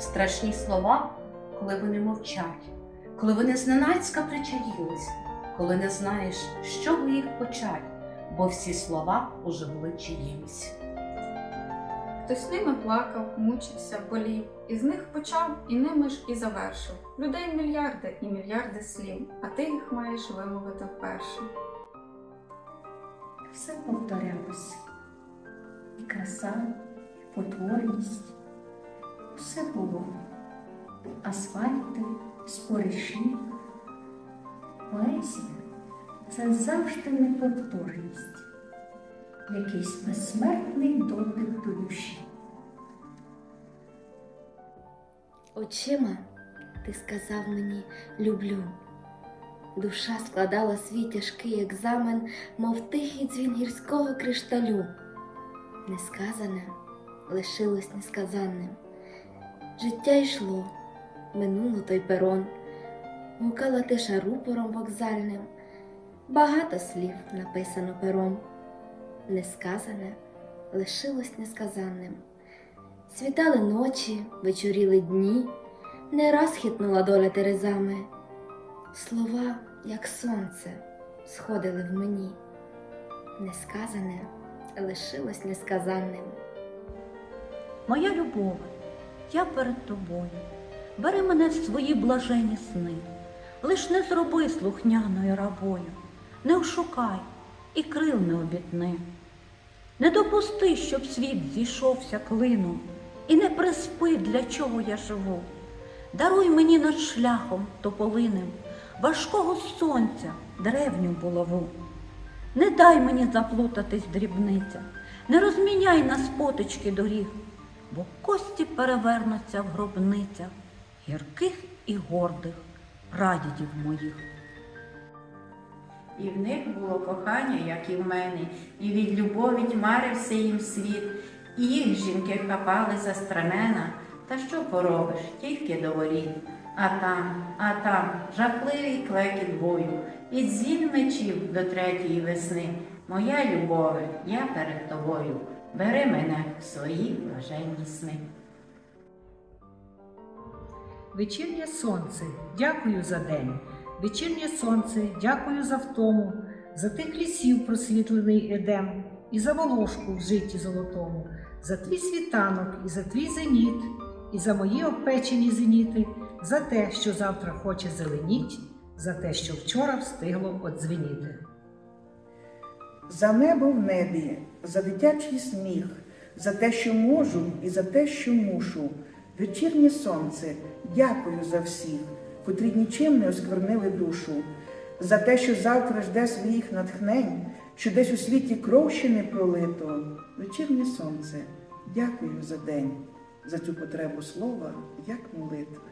страшні слова, коли вони мовчать, коли вони зненацька причаїлися, коли не знаєш, з чого їх почать, бо всі слова уже були чиїмсь. Хтось ними плакав, мучився, болів, і з них почав, і ними ж і завершив. Людей мільярди і мільярди слів, а ти їх маєш вимовити вперше. все повторялось. І краса, і потворність. Все було. Асфальти, спориші. Поезія це завжди неповторність, якийсь безсмертний дотик до душі. Очима ти сказав мені люблю. Душа складала свій тяжкий екзамен, мов тихий дзвін гірського кришталю. Несказане лишилось несказанним. Життя йшло, минуло той перон, гукала тиша рупором вокзальним. Багато слів написано пером. Несказане лишилось несказанним. Світали ночі, вечоріли дні, не раз хитнула доля терезами. Слова, як сонце, сходили в мені. Несказане лишилось несказанним. Моя любов, я перед тобою. Бери мене в свої блажені сни, лиш не зроби слухняною рабою, не ошукай і крил не обітни. Не допусти, щоб світ зійшовся клином, і не приспи, для чого я живу. Даруй мені над шляхом тополиним важкого сонця древню булаву. Не дай мені заплутатись в дрібницях, не розміняй на спотички доріг, бо кості перевернуться в гробницях гірких і гордих прадідів моїх. І в них було кохання, як і в мене, і від любові тьмарився їм світ, і їх жінки хапали за страмена. Та що поробиш, тільки до воріт. А там, а там жахливий клекіт бою, і дзвін мечів до третьої весни. Моя любове, я перед тобою, бери мене в свої блаженні сни. Вечірнє сонце, дякую за день. Вечірнє сонце, дякую за втому, за тих лісів просвітлений едем, і за волошку в житті золотому, за твій світанок і за твій зеніт, і за мої обпечені зеніти, за те, що завтра хоче зеленіть, за те, що вчора встигло одзвеніти. За небо в небі, за дитячий сміх, за те, що можу, і за те, що мушу. Вечірнє сонце, дякую за всіх, котрі нічим не осквернили душу, за те, що завтра жде своїх натхнень, що десь у світі кров ще не пролито. Вечірнє сонце, дякую за день, за цю потребу слова, як молитви.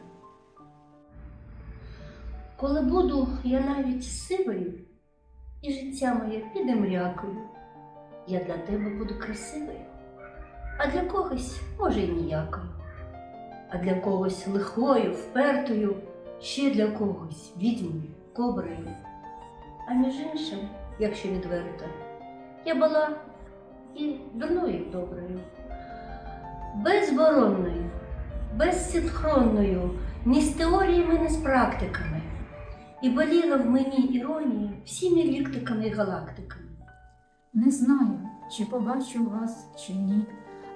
Коли буду я навіть сивою, і життя моє піде мрякою, я для тебе буду красивою, а для когось, може, й ніякою, а для когось лихою, впертою, ще для когось відьмою, коброю. А між іншим, якщо відверто, я була і дурною, доброю, безборонною, безсинхронною, ні з теоріями, ні з практиками. І боліла в мені іронія всіми ліктиками і галактиками. Не знаю, чи побачу вас, чи ні.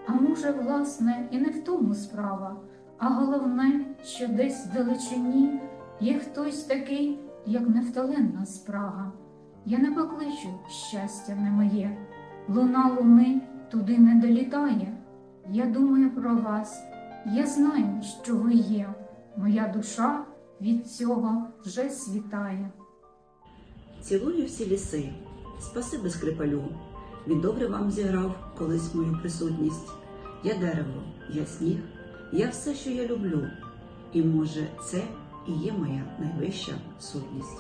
А може, власне, і не в тому справа, а головне, що десь вдалечині є хтось такий, як нефталенна спрага. Я не покличу щастя не моє, луна луни туди не долітає. Я думаю про вас, я знаю, що ви є. Моя душа від цього вже світає. Цілую всі ліси, спасибі скрипалю. Він добре вам зіграв колись мою присутність. Я дерево, я сніг, я все, що я люблю. І може, це і є моя найвища сутність.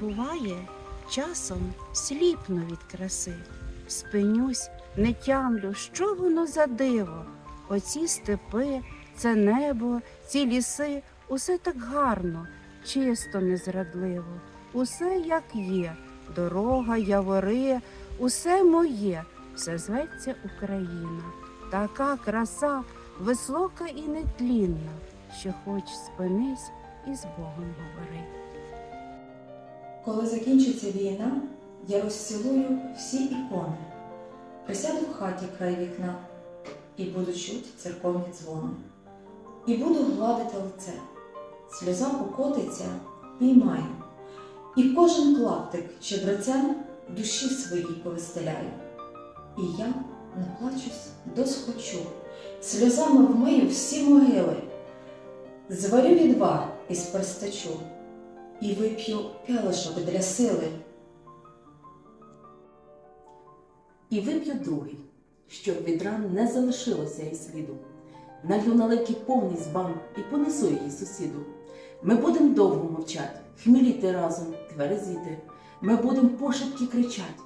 Буває, часом сліпну від краси, спинюсь, не тямлю, що воно за диво. Оці степи, це небо, ці ліси, усе так гарно, чисто, незрадливо, усе як є, дорога, явори, усе моє, все зветься Україна. Така краса, висока і нетлінна, що хоч спинись і з Богом говори. Коли закінчиться війна, я розцілую всі ікони, присяду в хаті край вікна і буду чути церковні дзвони. І буду гладити лице, сльоза покотиться, піймаю, і кожен клаптик чебрецем душі своїй повистеляю. І я наплачусь досхочу, сльозами вмию всі могили, зварю відвар із перстачу і вип'ю келишок для сили. І вип'ю другий, щоб від ран не залишилося і сліду. Налью наливки повний збан і понесу її сусіду. Ми будем довго мовчать, хміліти разом, тверезіти. Ми будем пошепки кричать,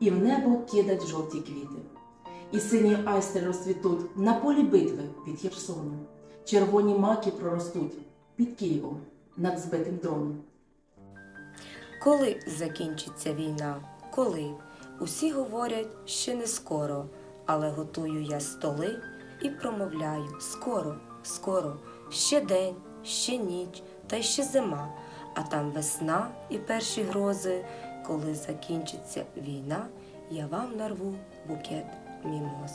і в небо кидать жовті квіти. І сині айстри розцвітуть на полі битви під Херсоном. Червоні маки проростуть під Києвом над збитим дроном. Коли закінчиться війна? Коли? Усі говорять, ще не скоро, але готую я столи і промовляю скоро, скоро, ще день, ще ніч, та ще зима, а там весна і перші грози. Коли закінчиться війна, я вам нарву букет мімоз.